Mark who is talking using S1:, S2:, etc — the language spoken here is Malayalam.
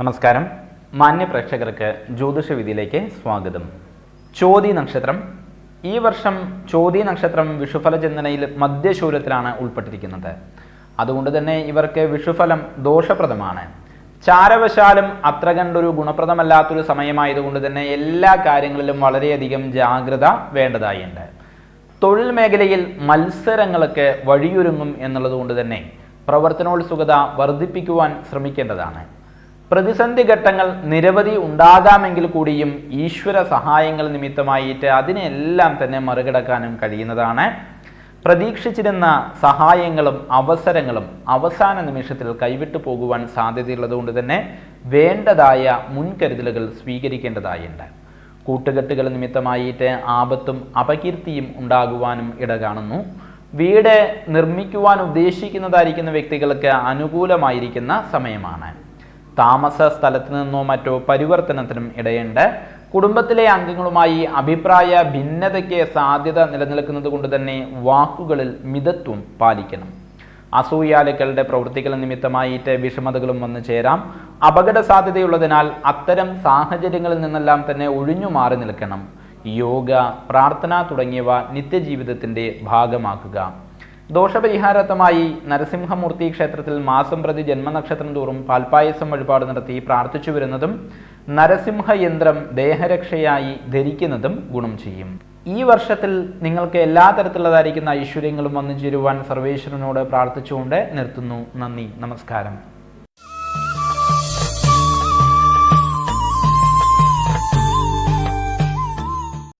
S1: നമസ്കാരം. മാന്യ പ്രേക്ഷകർക്ക് ജ്യോതിഷ വിധിയിലേക്ക് സ്വാഗതം. ചോതി നക്ഷത്രം. ഈ വർഷം ചോതി നക്ഷത്രം വിഷുഫല ചിന്തനയിൽ മധ്യശൂലത്തിലാണ് ഉൾപ്പെട്ടിരിക്കുന്നത്. അതുകൊണ്ട് തന്നെ ഇവർക്ക് വിഷുഫലം ദോഷപ്രദമാണ്. ചാരവശാലും അത്ര കണ്ടൊരു ഗുണപ്രദമല്ലാത്തൊരു സമയമായതുകൊണ്ട് തന്നെ എല്ലാ കാര്യങ്ങളിലും വളരെയധികം ജാഗ്രത വേണ്ടതായുണ്ട്. തൊഴിൽ മേഖലയിൽ മത്സരങ്ങളൊക്കെ വഴിയൊരുങ്ങും എന്നുള്ളത് കൊണ്ട് തന്നെ പ്രവർത്തനോത്സുകത വർദ്ധിപ്പിക്കുവാൻ ശ്രമിക്കേണ്ടതാണ്. പ്രതിസന്ധി ഘട്ടങ്ങൾ നിരവധി ഉണ്ടാകാമെങ്കിൽ കൂടിയും ഈശ്വര സഹായങ്ങൾ നിമിത്തമായിട്ട് അതിനെല്ലാം തന്നെ മറികടക്കാനും കഴിയുന്നതാണ്. പ്രതീക്ഷിച്ചിരുന്ന സഹായങ്ങളും അവസരങ്ങളും അവസാന നിമിഷത്തിൽ കൈവിട്ടു പോകുവാൻ സാധ്യതയുള്ളതുകൊണ്ട് തന്നെ വേണ്ടതായ മുൻകരുതലുകൾ സ്വീകരിക്കേണ്ടതായുണ്ട്. കൂട്ടുകെട്ടുകൾ നിമിത്തമായിട്ട് ആപത്തും അപകീർത്തിയും ഉണ്ടാകുവാനും ഇട കാണുന്നു. വീട് നിർമ്മിക്കുവാൻ ഉദ്ദേശിക്കുന്നതായിരിക്കുന്ന വ്യക്തികൾക്ക് അനുകൂലമായിരിക്കുന്ന സമയമാണ്. താമസ സ്ഥലത്ത് നിന്നോ മറ്റോ പരിവർത്തനത്തിനും ഇടയുണ്ട്. കുടുംബത്തിലെ അംഗങ്ങളുമായി അഭിപ്രായ ഭിന്നതയ്ക്ക് സാധ്യത നിലനിൽക്കുന്നത് കൊണ്ട് തന്നെ വാക്കുകളിൽ മിതത്വം പാലിക്കണം. അസൂയാലുക്കളുടെ പ്രവൃത്തികൾ നിമിത്തമായിട്ട് വിഷമതകളും വന്നു ചേരാം. അപകട സാധ്യതയുള്ളതിനാൽ അത്തരം സാഹചര്യങ്ങളിൽ നിന്നെല്ലാം തന്നെ ഒഴിഞ്ഞു മാറി നിൽക്കണം. യോഗ പ്രാർത്ഥന തുടങ്ങിയവ നിത്യജീവിതത്തിന്റെ ഭാഗമാക്കുക. ദോഷപരിഹാരത്വമായി നരസിംഹമൂർത്തി ക്ഷേത്രത്തിൽ മാസം പ്രതി ജന്മനക്ഷത്രം തോറും പാൽപ്പായസം വഴിപാട് നടത്തി പ്രാർത്ഥിച്ചു വരുന്നതും നരസിംഹയന്ത്രം ദേഹരക്ഷയായി ധരിക്കുന്നതും ഗുണം ചെയ്യും. ഈ വർഷത്തിൽ നിങ്ങൾക്ക് എല്ലാ തരത്തിലുള്ളതായിരിക്കുന്ന ഐശ്വര്യങ്ങളും വന്നു ചേരുവാൻ സർവേശ്വരനോട് പ്രാർത്ഥിച്ചുകൊണ്ട് നിർത്തുന്നു. നന്ദി. നമസ്കാരം.